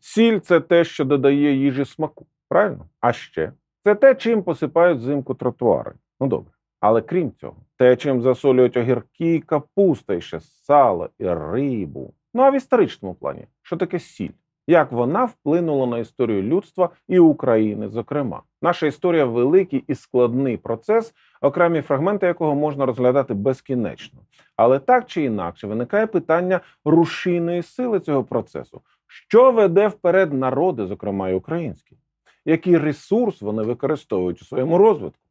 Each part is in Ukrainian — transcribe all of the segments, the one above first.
Сіль це те, що додає їжі смаку. Правильно? А ще це те, чим посипають взимку тротуари. Ну добре. Але крім цього, те, чим засолюють огірки, капуста, і ще сало і рибу. Ну а в історичному плані, що таке сіль? Як вона вплинула на історію людства і України, зокрема, наша історія великий і складний процес, окремі фрагменти якого можна розглядати безкінечно. Але так чи інакше виникає питання рушійної сили цього процесу, що веде вперед народи, зокрема і українські, який ресурс вони використовують у своєму розвитку,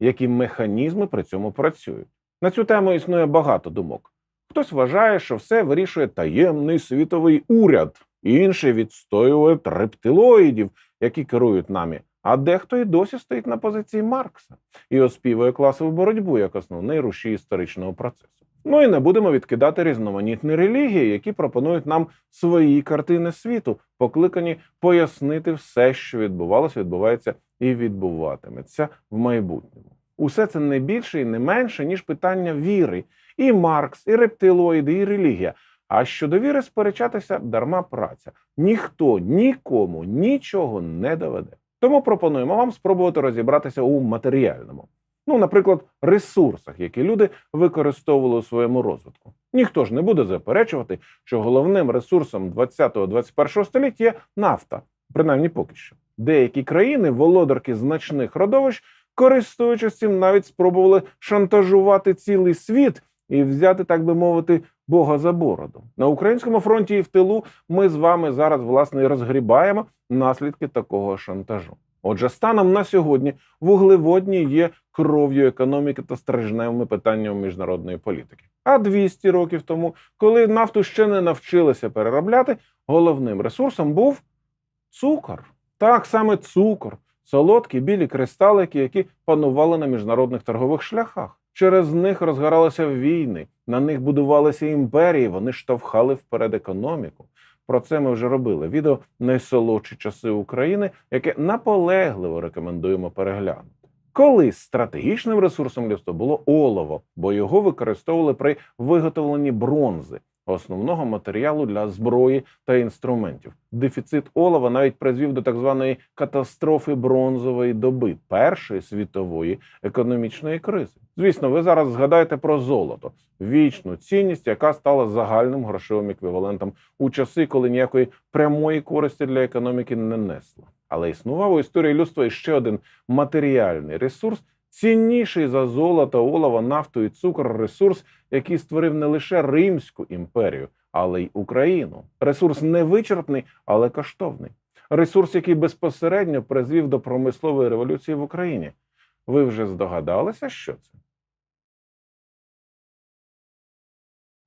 які механізми при цьому працюють. На цю тему існує багато думок. Хтось вважає, що все вирішує таємний світовий уряд, інший відстоює рептилоїдів, які керують нами. А дехто і досі стоїть на позиції Маркса і оспівує класову боротьбу як основний рушій історичного процесу. Ну і не будемо відкидати різноманітні релігії, які пропонують нам свої картини світу, покликані пояснити все, що відбувалося, відбувається і відбуватиметься в майбутньому. Усе це не більше і не менше, ніж питання віри. І Маркс, і рептилоїди, і релігія. А щодо віри сперечатися дарма праця. Ніхто нікому нічого не доведе. Тому пропонуємо вам спробувати розібратися у матеріальному. Ну, наприклад, ресурсах, які люди використовували у своєму розвитку. Ніхто ж не буде заперечувати, що головним ресурсом 20-21 століття є нафта, принаймні поки що. Деякі країни, володарки значних родовищ, користуючись цим, навіть спробували шантажувати цілий світ і взяти, так би мовити, Бога за бороду. На українському фронті і в тилу ми з вами зараз власне і розгрібаємо наслідки такого шантажу. Отже, станом на сьогодні вуглеводні є кров'ю економіки та стражневими питаннями міжнародної політики. А 200 років тому, коли нафту ще не навчилися переробляти, головним ресурсом був цукор. Так саме цукор, солодкі білі кристалики, які панували на міжнародних торгових шляхах. Через них розгоралися війни, на них будувалися імперії, вони штовхали вперед економіку. Про це ми вже робили відео найсолодші часи України, яке наполегливо рекомендуємо переглянути. Колись стратегічним ресурсом людства було олово, бо його використовували при виготовленні бронзи, основного матеріалу для зброї та інструментів. Дефіцит олова навіть призвів до так званої катастрофи бронзової доби Першої світової економічної кризи. Звісно, ви зараз згадаєте про золото, вічну цінність, яка стала загальним грошовим еквівалентом у часи, коли ніякої прямої користі для економіки не несла. Але існував у історії людства іще один матеріальний ресурс, цінніший за золото, олово, нафту і цукор, ресурс, який створив не лише Римську імперію, але й Україну. Ресурс невичерпний, але коштовний. Ресурс, який безпосередньо призвів до промислової революції в Україні. Ви вже здогадалися, що це?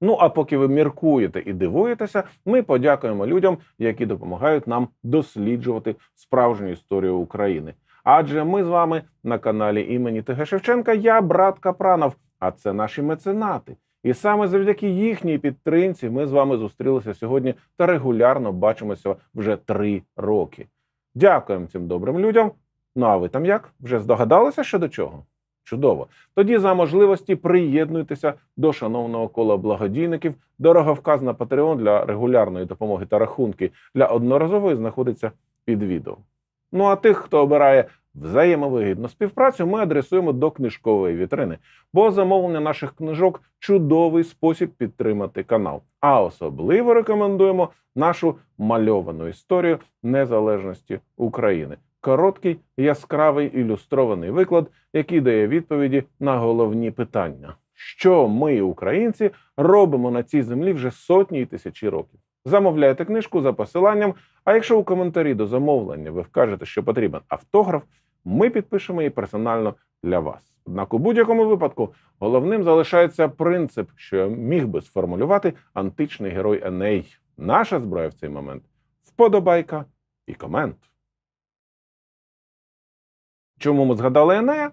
Ну а поки ви міркуєте і дивуєтеся, ми подякуємо людям, які допомагають нам досліджувати справжню історію України. Адже ми з вами на каналі імені ТГ Шевченка. Я брат Капранов, а це наші меценати. І саме завдяки їхній підтримці ми з вами зустрілися сьогодні та регулярно бачимося вже три роки. Дякуємо цим добрим людям. Ну а ви там як? Вже здогадалися щодо чого? Чудово. Тоді за можливості приєднуйтеся до шановного кола благодійників. Дороговказ на Patreon для регулярної допомоги та рахунки для одноразової знаходиться під відео. Ну а тих, хто обирає взаємовигідну співпрацю, ми адресуємо до книжкової вітрини, бо замовлення наших книжок чудовий спосіб підтримати канал. А особливо рекомендуємо нашу мальовану історію незалежності України. Короткий, яскравий ілюстрований виклад, який дає відповіді на головні питання, що ми, українці, робимо на цій землі вже сотні і тисячі років. Замовляйте книжку за посиланням. А якщо у коментарі до замовлення ви вкажете, що потрібен автограф, ми підпишемо її персонально для вас. Однак у будь-якому випадку головним залишається принцип, що міг би сформулювати античний герой Еней. Наша зброя в цей момент вподобайка і комент. Чому ми згадали Енея?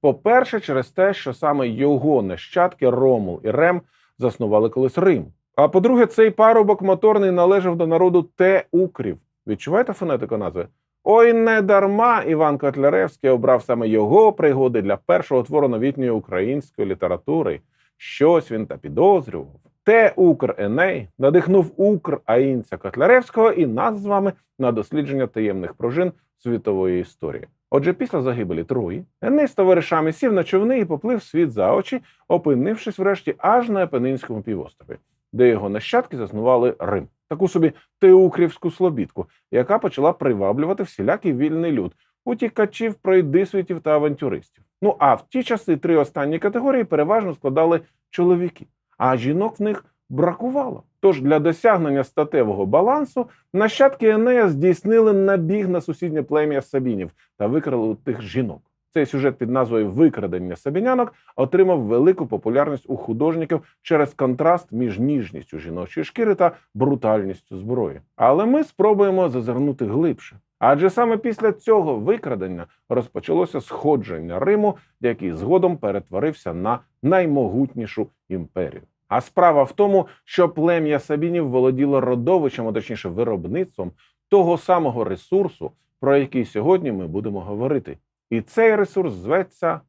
По-перше, через те, що саме його нащадки Ромул і Рем заснували колись Рим. А по-друге, цей парубок моторний належав до народу Теукрів. Відчуваєте фонетику назви? Ой, не дарма Іван Котляревський обрав саме його пригоди для першого твору новітньої української літератури. Щось він та підозрював. Те Укреней надихнув Українця Котляревського і нас з вами на дослідження таємних пружин світової історії. Отже, після загибелі Трої Еней з товаришами сів на човни і поплив світ за очі, опинившись врешті аж на Апенинському півострові, де його нащадки заснували Рим, таку собі теукрівську слобідку, яка почала приваблювати всілякий вільний люд, утікачів, пройдисвітів та авантюристів. Ну а в ті часи три останні категорії переважно складали чоловіки, а жінок в них бракувало. Тож для досягнення статевого балансу нащадки Енея здійснили набіг на сусіднє плем'я Сабінів та викрали тих жінок. Цей сюжет під назвою Викрадення сабінянок отримав велику популярність у художників через контраст між ніжністю жіночої шкіри та брутальністю зброї. Але ми спробуємо зазирнути глибше. Адже саме після цього викрадення розпочалося сходження Риму, який згодом перетворився на наймогутнішу імперію. А справа в тому, що плем'я Сабінів володіло родовищем, а точніше виробництвом того самого ресурсу, про який сьогодні ми будемо говорити. І цей ресурс зветься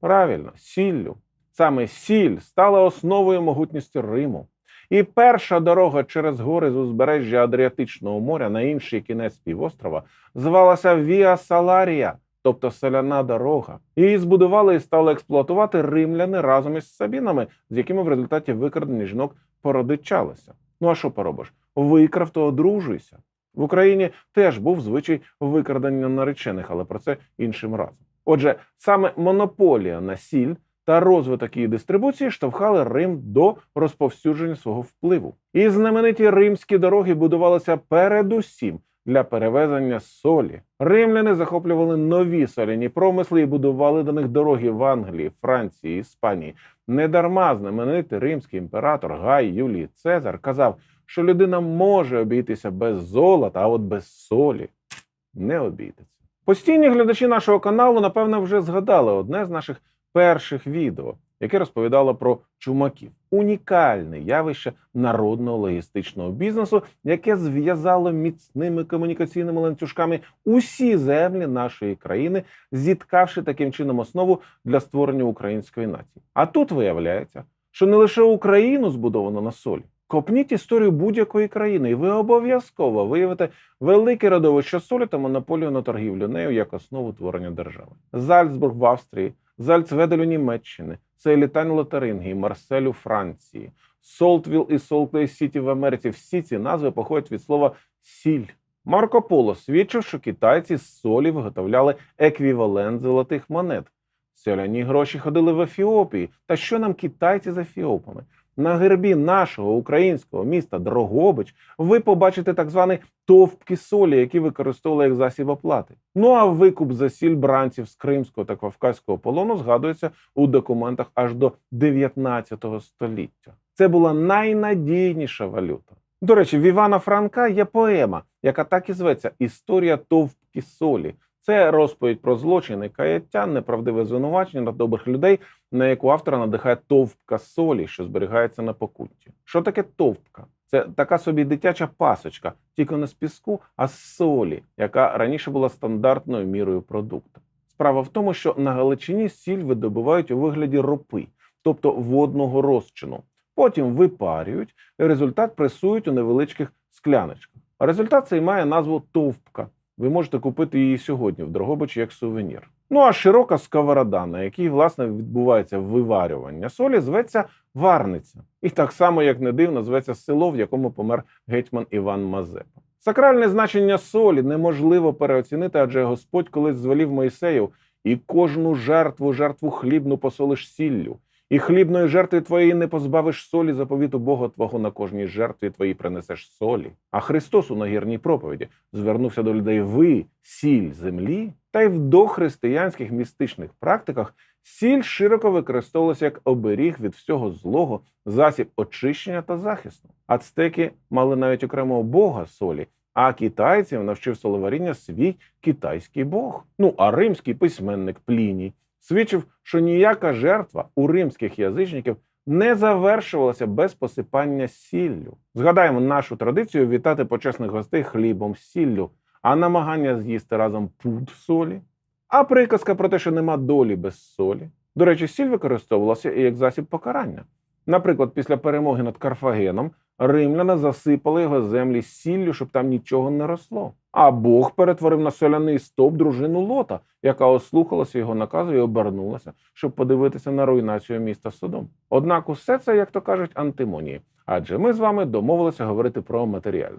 правильно сіллю. Саме сіль стала основою могутності Риму. І перша дорога через гори з узбережжя Адріатичного моря на інший кінець півострова звалася Віа Саларія, тобто соляна дорога. Її збудували і стали експлуатувати римляни разом із сабінами, з якими в результаті викрадення жінок породичалися. Ну а що поробиш? Викрав, то одружуйся. В Україні теж був звичай викрадення наречених, але про це іншим разом. Отже, саме монополія на сіль та розвиток її дистрибуції штовхали Рим до розповсюдження свого впливу. І знамениті римські дороги будувалися передусім для перевезення солі. Римляни захоплювали нові соляні промисли і будували до них дороги в Англії, Франції, Іспанії. Недарма знаменитий римський імператор Гай Юлій Цезар казав, що людина може обійтися без золота, а от без солі не обійдеться. Постійні глядачі нашого каналу, напевно, вже згадали одне з наших перших відео, яке розповідало про чумаків. Унікальне явище народного логістичного бізнесу, яке зв'язало міцними комунікаційними ланцюжками усі землі нашої країни, зіткавши таким чином основу для створення української нації. А тут виявляється, що не лише Україну збудовано на солі. Копніть історію будь-якої країни, і ви обов'язково виявите велике родовище солі та монополію на торгівлю нею як основу творення держави. Зальцбург в Австрії, Зальцведель у Німеччини, Сейлітань Марсель у Франції, Солтвіл і Солклей Сіті в Америці. Всі ці назви походять від слова сіль. Марко Поло свідчив, що китайці з солі виготовляли еквівалент золотих монет. Соляні гроші ходили в Ефіопії. Та що нам китайці з Ефіопами? На гербі нашого українського міста Дрогобич ви побачите так звані товпки солі, які використовували як засіб оплати. Ну а викуп за сіль бранців з кримського та кавказького полону згадується у документах аж до 19 століття. Це була найнадійніша валюта. До речі, в Івана Франка є поема, яка так і зветься Історія товпки солі. Це розповідь про злочини, каяття, неправдиве звинувачення на добрих людей, на яку автора надихає товпка солі, що зберігається на покутті. Що таке товпка? Це така собі дитяча пасочка, тільки не з піску, а з солі, яка раніше була стандартною мірою продукту. Справа в тому, що на Галичині сіль видобувають у вигляді ропи, тобто водного розчину. Потім випарюють, і результат пресують у невеличких скляночках. Результат цей має назву товпка. Ви можете купити її сьогодні в Дрогобичі як сувенір. Ну а широка сковорода, на якій власне відбувається виварювання солі, зветься варниця. І так само, як не дивно, зветься село, в якому помер гетьман Іван Мазепа. Сакральне значення солі неможливо переоцінити, адже Господь колись звелів Мойсею і кожну жертву, жертву хлібну посолиш сіллю. І хлібної жертви твоєї не позбавиш солі заповіту Бога Твого на кожній жертві твоїй принесеш солі. А Христос у нагірній проповіді звернувся до людей: ви сіль землі, та й в дохристиянських містичних практиках сіль широко використовувалася як оберіг від всього злого, засіб очищення та захисту. Ацтеки мали навіть окремого бога солі. А китайців навчив соловаріння свій китайський бог. Ну а римський письменник Пліній свідчив, що ніяка жертва у римських язичників не завершувалася без посипання сіллю. Згадаємо нашу традицію вітати почесних гостей хлібом сіллю, а намагання з'їсти разом пуд солі. А приказка про те, що нема долі без солі. До речі, сіль використовувалася і як засіб покарання. Наприклад, після перемоги над Карфагеном римляни засипали його землі сіллю, щоб там нічого не росло. А Бог перетворив на соляний стовп дружину Лота, яка ослухалася його наказу і обернулася, щоб подивитися на руйнацію міста Содом. Однак усе це, як то кажуть, антимонії. Адже ми з вами домовилися говорити про матеріальне.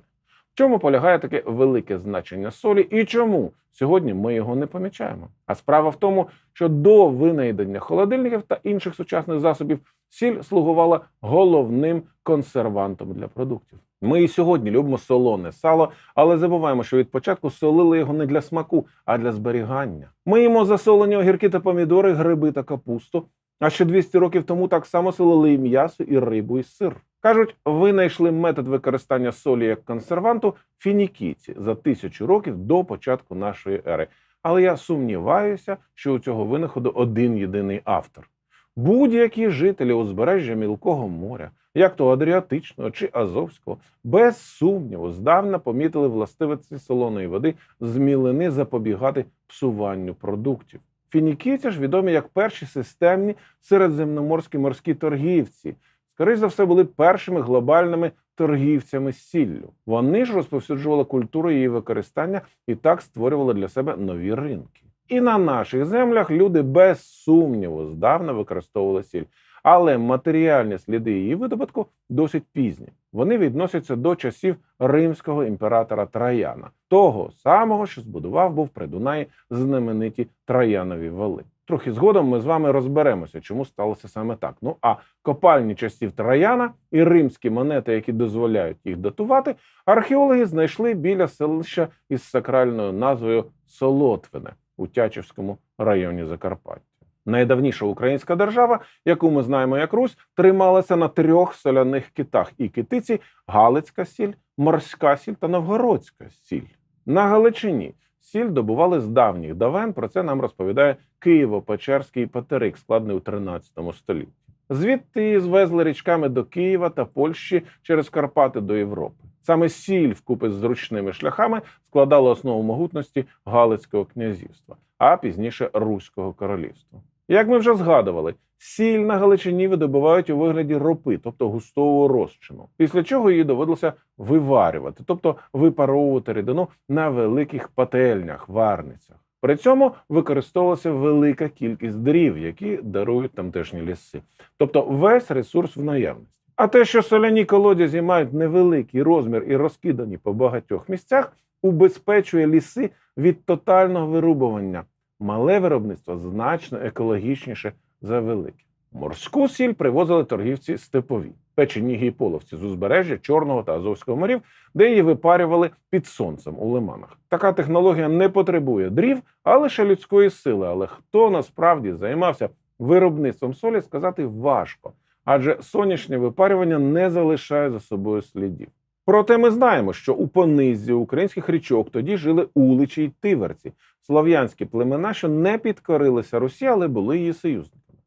Чому полягає таке велике значення солі і чому сьогодні ми його не помічаємо? А справа в тому, що до винайдення холодильників та інших сучасних засобів сіль слугувала головним консервантом для продуктів. Ми і сьогодні любимо солоне сало, але забуваємо, що від початку солили його не для смаку, а для зберігання. Ми їмо засолені огірки та помідори, гриби та капусту. А ще 200 років тому так само солили і м'ясо, і рибу, і сир. Кажуть, винайшли метод використання солі як консерванту фінікійці за тисячу років до початку нашої ери. Але я сумніваюся, що у цього винаходу один єдиний автор. Будь-які жителі узбережжя Мілкого моря, як то Адріатичного чи Азовського, без сумніву здавна помітили властивості солоної води з мілини запобігати псуванню продуктів. Фінікійці ж відомі як перші системні середземноморські морські торгівці. Скоріше за все, були першими глобальними торгівцями сіллю. Вони ж розповсюджували культуру її використання і так створювали для себе нові ринки. І на наших землях люди без сумніву здавна використовували сіль. Але матеріальні сліди її видобутку досить пізні. Вони відносяться до часів римського імператора Траяна, того самого, що збудував був при Дунаї знамениті Траянові вали. Трохи згодом ми з вами розберемося, чому сталося саме так. Ну а копальні часів Траяна і римські монети, які дозволяють їх датувати, археологи знайшли біля селища із сакральною назвою Солотвине у Тячівському районі Закарпаття. Найдавніша українська держава, яку ми знаємо як Русь, трималася на трьох соляних китах і китиці Галицька сіль, морська сіль та новгородська сіль. На Галичині сіль добували з давніх давен. Про це нам розповідає Києво-Печерський патерик, складений у 13 столітті. Звідти звезли річками до Києва та Польщі через Карпати до Європи. Саме сіль вкупи з зручними шляхами складала основу могутності Галицького князівства, а пізніше Руського королівства. Як ми вже згадували, сіль на Галичині видобувають у вигляді ропи, тобто густого розчину, після чого її доводилося виварювати, тобто випаровувати рідину на великих пательнях, варницях. При цьому використовувалася велика кількість дрів, які дарують тамтешні ліси, тобто весь ресурс в наявності. А те, що соляні колодязі мають невеликий розмір і розкидані по багатьох місцях, убезпечує ліси від тотального вирубування. Мале виробництво значно екологічніше за велике. Морську сіль привозили торгівці степові, печеніги і половці з узбережжя Чорного та Азовського морів, де її випарювали під сонцем у лиманах. Така технологія не потребує дрів, а лише людської сили. Але хто насправді займався виробництвом солі, сказати важко, адже сонячне випарювання не залишає за собою слідів. Проте ми знаємо, що у понизі українських річок тоді жили уличі й тиверці, слов'янські племена, що не підкорилися Русі, але були її союзниками.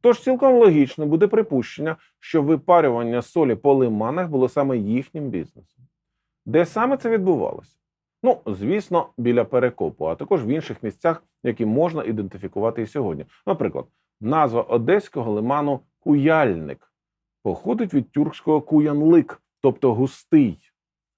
Тож цілком логічно буде припущення, що випарювання солі по лиманах було саме їхнім бізнесом. Де саме це відбувалося? Ну, звісно, біля перекопу, а також в інших місцях, які можна ідентифікувати і сьогодні. Наприклад, назва одеського лиману Куяльник походить від тюркського куянлик, тобто густий.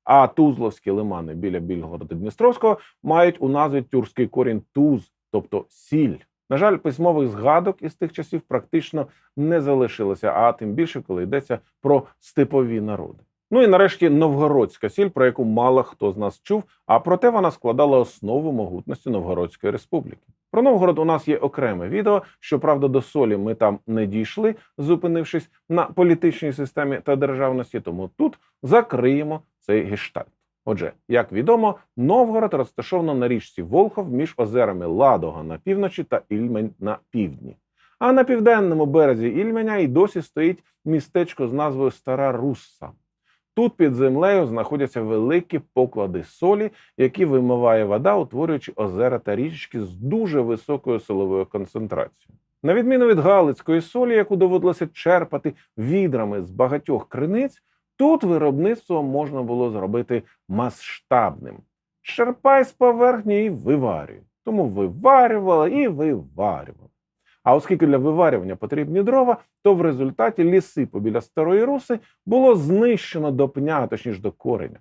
А тузловські лимани біля Більгорода Дністровського мають у назві тюркський корінь туз, тобто сіль. На жаль, письмових згадок із тих часів практично не залишилося, а тим більше, коли йдеться про степові народи. Ну і нарешті новгородська сіль, про яку мало хто з нас чув, а проте вона складала основу могутності Новгородської республіки. Про Новгород у нас є окреме відео. Щоправда, до солі ми там не дійшли, зупинившись на політичній системі та державності. Тому тут закриємо цей гештальт. Отже, як відомо, Новгород розташовано на річці Волхов між озерами Ладога на півночі та Ільмень на півдні. А на південному березі Ільменя і досі стоїть містечко з назвою Стара Русса. Тут під землею знаходяться великі поклади солі, які вимиває вода, утворюючи озера та річки з дуже високою силовою концентрацією. На відміну від Галицької солі, яку доводилося черпати відрами з багатьох криниць, тут виробництво можна було зробити масштабним. Черпай з поверхні і виварюй. Тому виварювали і виварювали. А оскільки для виварювання потрібні дрова, то в результаті ліси побіля старої руси було знищено до пня, точніше до кореня.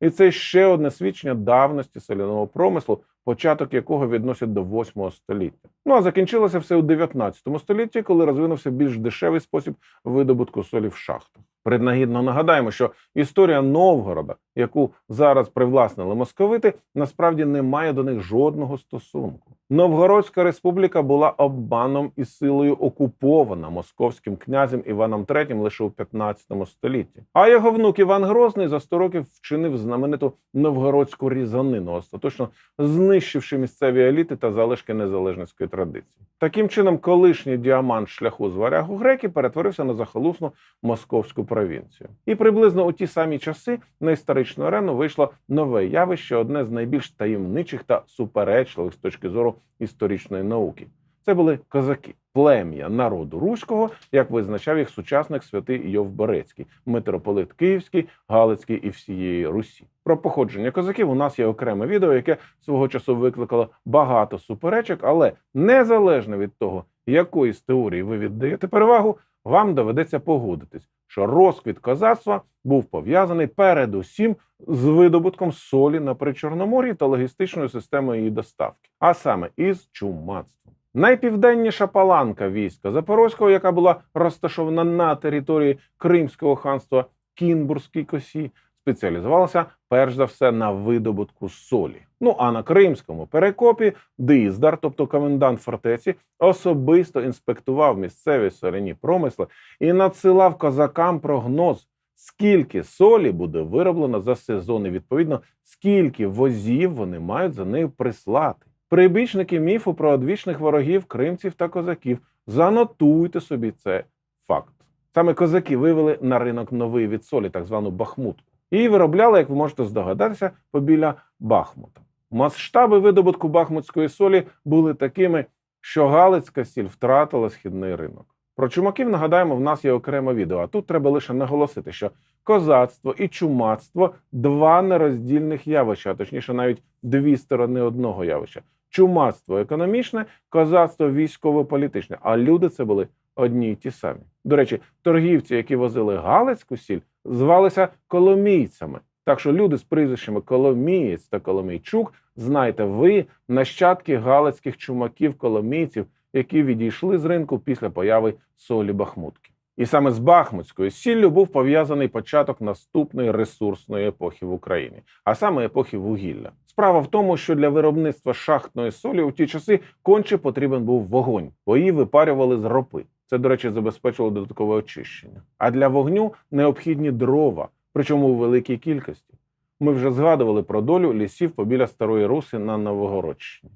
І це ще одне свідчення давності соляного промислу, початок якого відносять до 8 століття. Ну а закінчилося все у 19 столітті, коли розвинувся більш дешевий спосіб видобутку солі в шахтах. Преднагідно нагадаємо, що історія Новгорода, яку зараз привласнили московити, насправді не має до них жодного стосунку. Новгородська республіка була обманом і силою окупована московським князем Іваном III лише у 15 столітті. А його внук Іван Грозний за 100 років вчинив знамениту новгородську різанину, остаточно знищивши місцеві еліти та залишки незалежницької традиції. Таким чином, колишній діамант шляху з варягу греки перетворився на захолусну московську провінцію. І приблизно у ті самі часи на історичну арену вийшло нове явище, одне з найбільш таємничих та суперечливих з точки зору історичної науки. Це були козаки, плем'я народу руського, як визначав їх сучасник святий Йов Берецький, митрополит Київський, Галицький і всієї Русі. Про походження козаків у нас є окреме відео, яке свого часу викликало багато суперечок, але незалежно від того, якої з теорії ви віддаєте перевагу, вам доведеться погодитись, що розквіт козацтва був пов'язаний передусім з видобутком солі на Причорномор'ї та логістичною системою її доставки, а саме із чумацтвом. Найпівденніша паланка війська Запорозького, яка була розташована на території Кримського ханства Кінбурзькій косі, спеціалізувалася перш за все на видобутку солі. Ну а на Кримському перекопі Диздар, тобто комендант фортеці, особисто інспектував місцеві соляні промисли і надсилав козакам прогноз, скільки солі буде вироблено за сезон, і відповідно скільки возів вони мають за нею прислати. Прибічники міфу про одвічних ворогів, кримців та козаків. Занотуйте собі це факт. Саме козаки вивели на ринок новий від солі, так звану бахмутку. Її виробляли, як ви можете здогадатися, побіля Бахмута. Масштаби видобутку бахмутської солі були такими, що Галицька сіль втратила східний ринок. Про чумаків нагадаємо, в нас є окреме відео. А тут треба лише наголосити, що козацтво і чумацтво два нероздільних явища, а точніше, навіть дві сторони одного явища. Чумацтво економічне, козацтво військово-політичне. А люди це були одні й ті самі. До речі, торгівці, які возили Галицьку сіль, звалися коломійцями. Так що люди з прізвищами Коломієць та Коломійчук, знайте ви нащадки галицьких чумаків коломійців, які відійшли з ринку після появи солі Бахмутки. І саме з Бахмутською сіллю був пов'язаний початок наступної ресурсної епохи в Україні, а саме епохи вугілля. Справа в тому, що для виробництва шахтної солі у ті часи конче потрібен був вогонь, бо її випарювали з ропи. Це, до речі, забезпечило додаткове очищення. А для вогню необхідні дрова, причому у великій кількості. Ми вже згадували про долю лісів побіля Старої Руси на Новогородщині.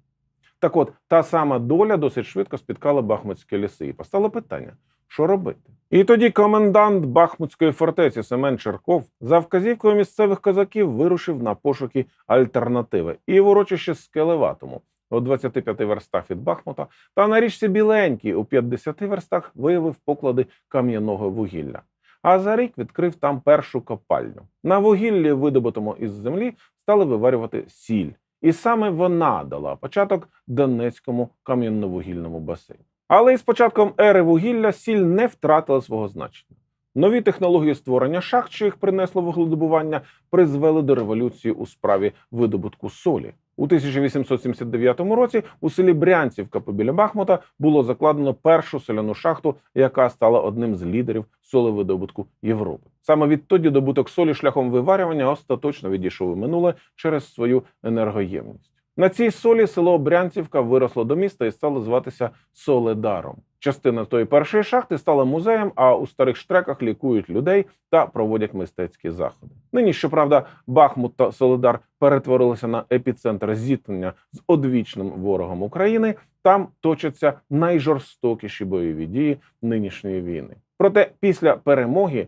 Так от, та сама доля досить швидко спіткала Бахмутські ліси, і постало питання: що робити? І тоді комендант Бахмутської фортеці Семен Черков за вказівкою місцевих козаків вирушив на пошуки альтернативи і в урочище Скелеватому у 25 верстах від Бахмута та на річці Біленькій у 50 верстах виявив поклади кам'яного вугілля. А за рік відкрив там першу копальню. На вугіллі, видобутому із землі, стали виварювати сіль. І саме вона дала початок Донецькому кам'яновугільному басейну. Але із початком ери вугілля сіль не втратила свого значення. Нові технології створення шахт, що їх принесло вугледобування, призвели до революції у справі видобутку солі. У 1879 році у селі Брянцівка побіля Бахмута було закладено першу соляну шахту, яка стала одним з лідерів солевидобутку Європи. Саме відтоді добуток солі шляхом виварювання остаточно відійшов у минуле через свою енергоємність. На цій солі село Брянцівка виросло до міста і стало зватися Соледаром. Частина тої першої шахти стала музеєм, а у старих штреках лікують людей та проводять мистецькі заходи. Нині, щоправда, Бахмут та Соледар перетворилися на епіцентр зіткнення з одвічним ворогом України. Там точаться найжорстокіші бойові дії нинішньої війни. Проте після перемоги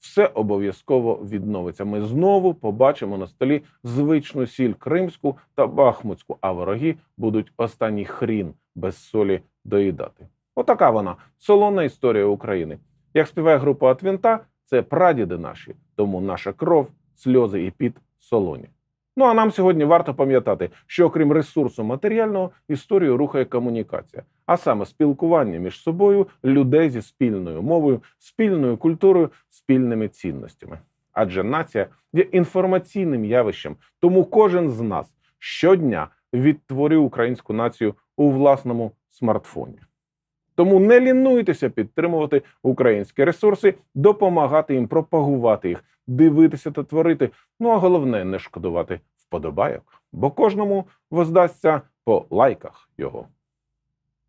все обов'язково відновиться. Ми знову побачимо на столі звичну сіль кримську та бахмутську, а вороги будуть останній хрін без солі доїдати. Отака вона солона історія України. Як співає група Атвінта, це прадіди наші, тому наша кров, сльози і піт солоні. Ну а нам сьогодні варто пам'ятати, що окрім ресурсу матеріального, історію рухає комунікація, а саме спілкування між собою людей зі спільною мовою, спільною культурою, спільними цінностями. Адже нація є інформаційним явищем, тому кожен з нас щодня відтворив українську націю у власному смартфоні. Тому не лінуйтеся підтримувати українські ресурси, допомагати їм пропагувати їх, дивитися та творити. Ну а головне не шкодувати вподобайок, бо кожному воздасться по лайках його.